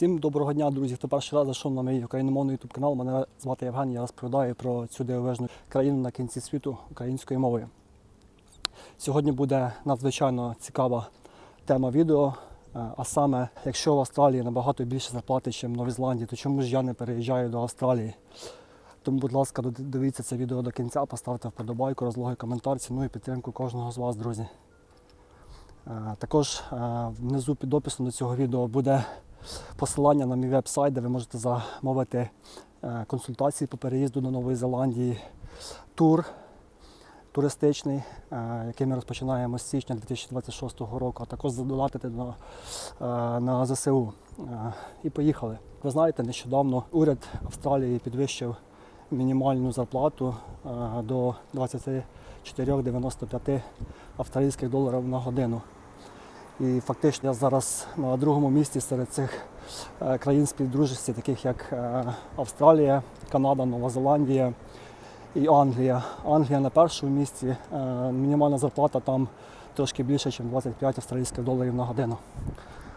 Всім доброго дня, друзі. Хто перший раз зайшов на мій україномовний YouTube канал, мене звати Євген. Я розповідаю про цю дивовижну країну на кінці світу українською мовою. Сьогодні буде надзвичайно цікава тема відео. е, А саме, якщо в Австралії набагато більше зарплати, ніж в Новій Зеландії, то чому ж я не переїжджаю до Австралії? Тому, будь ласка, дивіться це відео до кінця, поставте вподобайку, розлогий коментар, ціную підтримку кожного з вас, друзі. Е, Також е, внизу під описом до цього відео буде посилання на мій веб-сайт, де ви можете замовити е, консультації по переїзду до Нової Зеландії, тур туристичний, е, який ми розпочинаємо з січня 2026 року, а також задонатити на, е, на ЗСУ. І поїхали. Ви знаєте, нещодавно уряд Австралії підвищив мінімальну зарплату до 24,95 австралійських доларів на годину. І фактично я зараз на другому місці серед цих е, країн співдружості, таких як е, Австралія, Канада, Нова Зеландія і Англія. Англія на першому місці. е, Мінімальна зарплата там трошки більше, ніж 25 австралійських доларів на годину.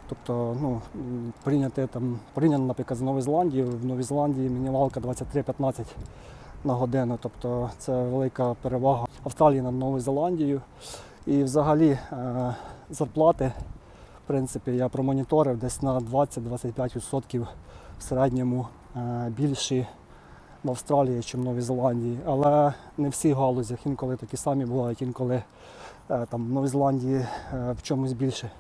Тобто, ну, м, порівняти там, порівняно, наприклад, з Новою Зеландією, в Новій Зеландії мінімалка 23-15 на годину. Тобто це велика перевага Австралії над Новою Зеландією. І взагалі е, зарплати, в принципі, я промоніторив десь на 20-25% в середньому е, більші в Австралії, ніж в Новій Зеландії. Але не в всіх галузях, інколи такі самі бувають, інколи е, там, в Новій Зеландії в чомусь більше.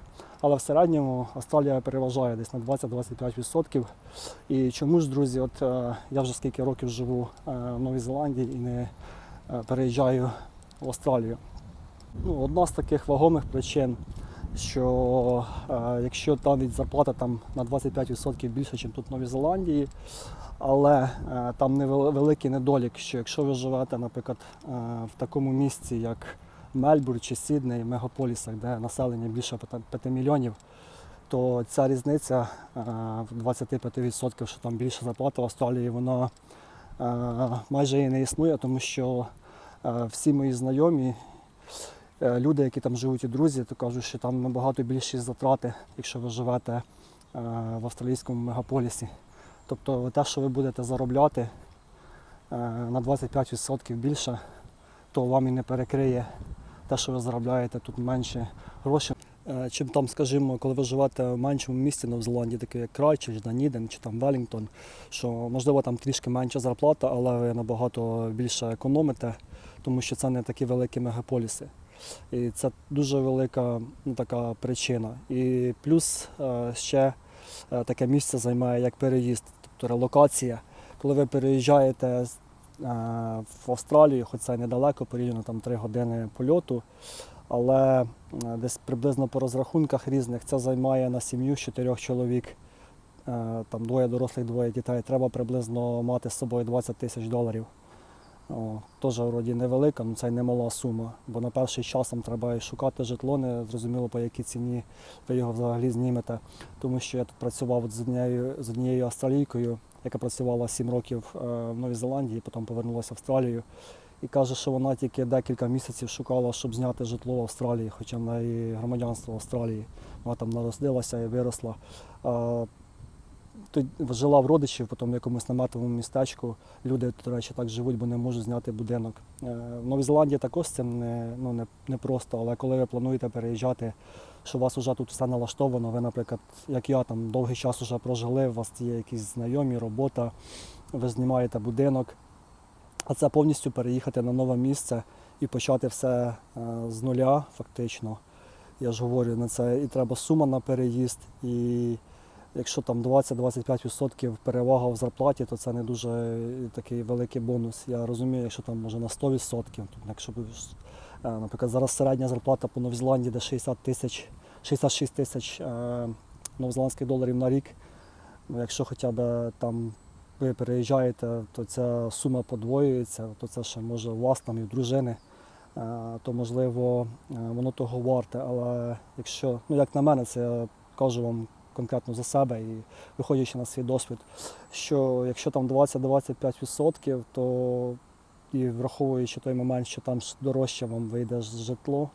Але в середньому Австралія переважає десь на 20-25%. І чому ж, друзі, от я вже скільки років живу в Новій Зеландії і не переїжджаю в Австралію. Ну, одна з таких вагомих причин, що е, якщо там від зарплата там на 25% більше, ніж тут в Новій Зеландії, але е, там невеликий недолік, що якщо ви живете, наприклад, е, в такому місці, як Мельбурн чи Сідней, мегаполісах, де населення більше 5 мільйонів, то ця різниця е, в 25%, що там більше зарплата в Австралії, вона е, майже і не існує, тому що е, всі мої знайомі, люди, які там живуть і друзі, то кажуть, що там набагато більші затрати, якщо ви живете е, в австралійському мегаполісі. Тобто те, що ви будете заробляти е, на 25% більше, то вам і не перекриє те, що ви заробляєте тут менше грошей. Е, Чим там, скажімо, коли ви живете в меншому місті на Зеландії, таке як Крайчич, Даніден чи там Велінгтон, що можливо там трішки менша зарплата, але ви набагато більше економите, тому що це не такі великі мегаполіси. І це дуже велика ну, така причина. І плюс е, ще е, таке місце займає як переїзд, тобто релокація. Коли ви переїжджаєте е, в Австралію, хоч це недалеко, порівняно там 3 години польоту, але десь приблизно по розрахунках різних це займає на сім'ю з чотирьох чоловік, там двоє дорослих, двоє дітей. Треба приблизно мати з собою 20 тисяч доларів. О, теж вроді невелика, але це й немала сума. Бо на перший час там треба і шукати житло, не зрозуміло по якій ціні ви його взагалі знімете. Тому що я тут працював з однією, з однією австралійкою, яка працювала 7 років е, в Новій Зеландії, потім повернулася в Австралію. І каже, що вона тільки декілька місяців шукала, щоб зняти житло в Австралії, хоча в неї громадянство Австралії. Вона там народилася і виросла. Тут жила в родичів, потім в якомусь наметовому містечку. Люди, до речі, так живуть, бо не можуть зняти будинок. Е, В Новій Зеландії також цим не, ну, не, не просто, але коли ви плануєте переїжджати, що у вас вже тут все налаштовано, ви, наприклад, як я, там довгий час вже прожили, у вас є якісь знайомі, робота, ви знімаєте будинок. А це повністю переїхати на нове місце і почати все е, з нуля, фактично. Я ж говорю, на це і треба сума на переїзд, і якщо там 20-25% перевага в зарплаті, то це не дуже е, такий великий бонус. Я розумію, якщо там може на 100%, то якщо е, наприклад, зараз середня зарплата по Новій Зеландії де 60 тисяч, 66 тисяч е, новозеландських доларів на рік. Ну, якщо хоча б там ви переїжджаєте, то ця сума подвоюється, то це ще може у вас там і в дружини, то можливо воно того варте. Але якщо, ну як на мене, це я кажу вам конкретно за себе і виходячи на свій досвід, що якщо там 20-25%, то і враховуючи той момент, що там дорожче вам вийде житло,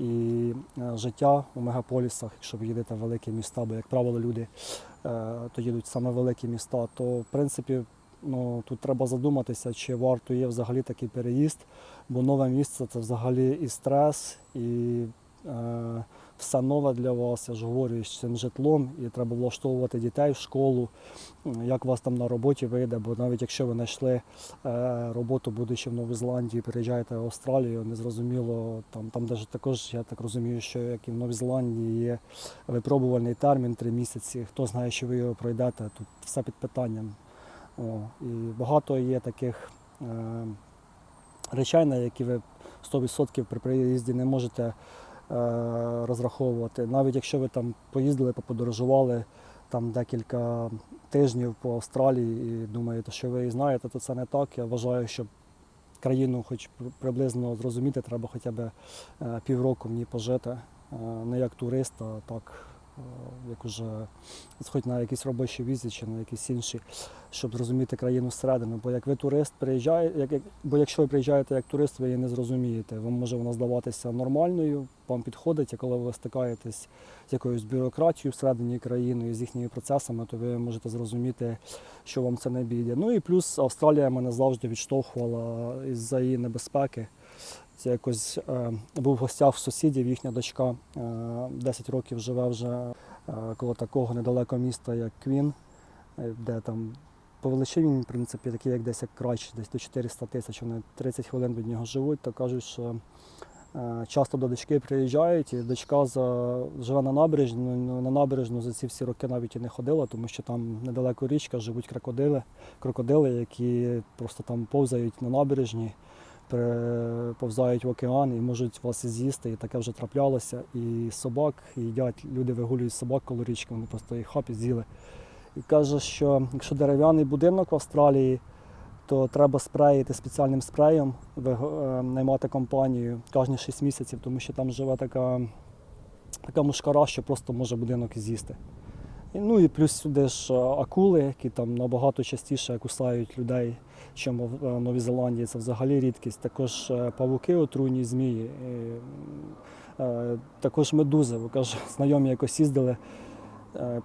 і е, життя у мегаполісах, якщо ви їдете в великі міста, бо, як правило, люди е, то їдуть саме великі міста, то в принципі ну, тут треба задуматися, чи варто є взагалі такий переїзд, бо нове місце це взагалі і стрес, і е, все нове для вас, я ж говорю, з цим житлом, і треба влаштовувати дітей в школу, як у вас там на роботі вийде, бо навіть якщо ви знайшли е, роботу, будучи в Новій Зеландії, переїжджаєте в Австралію, незрозуміло, там, там даже також, я так розумію, що як і в Новій Зеландії є випробувальний термін три місяці, хто знає, що ви його пройдете, тут все під питанням. О, і багато є таких е, речей, на які ви 100% при приїзді не можете розраховувати. Навіть якщо ви там поїздили, поподорожували там декілька тижнів по Австралії і думаєте, що ви знаєте, то це не так. Я вважаю, що країну хоч приблизно зрозуміти, треба хоча б е, півроку в ній пожити. Е, Не як турист, а так, е, як уже хоч на якійсь робочій візі чи на якісь інші, щоб зрозуміти країну зсередини. Бо як ви турист приїжджаєте, як, бо якщо ви приїжджаєте як турист, ви її не зрозумієте. Вам може вона здаватися нормальною, вам підходить, а коли ви стикаєтесь з якоюсь бюрократією всередині країни з їхніми процесами, то ви можете зрозуміти, що вам це не бійде. Ну і плюс Австралія мене завжди відштовхувала із-за її небезпеки. Це якось е, був в гостях в сусідів, їхня дочка е, 10 років живе вже е, коло такого недалекого міста, як Квін, е, де там по величині, в принципі, такі, як десь як краще, десь до 400 тисяч. Вони 30 хвилин від нього живуть, то кажуть, що е, часто до дочки приїжджають, і дочка за, живе на набережні. Ну, на набережну за ці всі роки навіть і не ходила, тому що там недалеко річка живуть крокодили, крокодили, які просто там повзають на набережні повзають в океан і можуть вас з'їсти, і таке вже траплялося. І собак їдять, люди вигулюють собак коло річки, вони просто їх хап і з'їли. І каже, що якщо дерев'яний будинок в Австралії, то треба спреїти спеціальним спреєм, е, наймати компанію кожні 6 місяців, тому що там живе така, така мушкара, що просто може будинок з'їсти. Ну і плюс сюди ж е, акули, які там набагато частіше кусають людей, ніж в е, Новій Зеландії. Це взагалі рідкість. Також е, павуки, отруйні змії, також медузи. Ви кажу, знайомі якось їздили,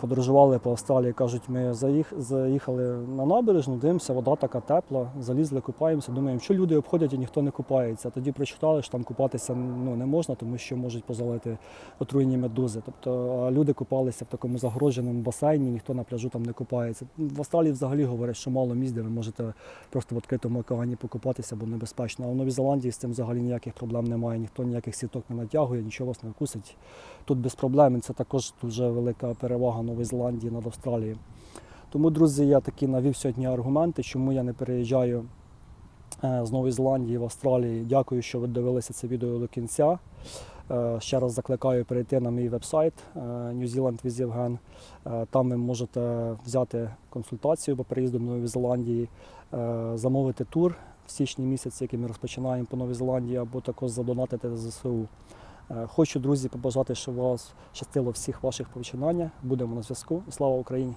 подорожували по Австралії. Кажуть, ми заїх, заїхали на набережну, дивимося, вода така тепла, залізли, купаємося. Думаємо, що люди обходять і ніхто не купається. Тоді прочитали, що там купатися ну, не можна, тому що можуть позалити отруйні медузи. Тобто люди купалися в такому загороженому басейні, ніхто на пляжу там не купається. В Австралії взагалі говорять, що мало місць, де ви можете просто в відкритому океані покупатися, бо небезпечно. А в Новій Зеландії з цим взагалі ніяких проблем немає, ніхто ніяких сіток не натягує, нічого вас не вкусить. Тут без проблем. Це також дуже велика перевага Нової Зеландії над Австралією. Тому, друзі, я такі навів сьогодні аргументи, чому я не переїжджаю е, з Нової Зеландії в Австралії. Дякую, що ви дивилися це відео до кінця. Е, Ще раз закликаю перейти на мій вебсайт е, New Zealand with Євген. Там ви можете взяти консультацію по приїзду до Нової Зеландії, замовити тур в січні місяці, який ми розпочинаємо по Новій Зеландії, або також задонатити за ЗСУ. Е, Хочу, друзі, побажати, щоб вас щастило всіх ваших починаннях. Будемо на зв'язку. Слава Україні!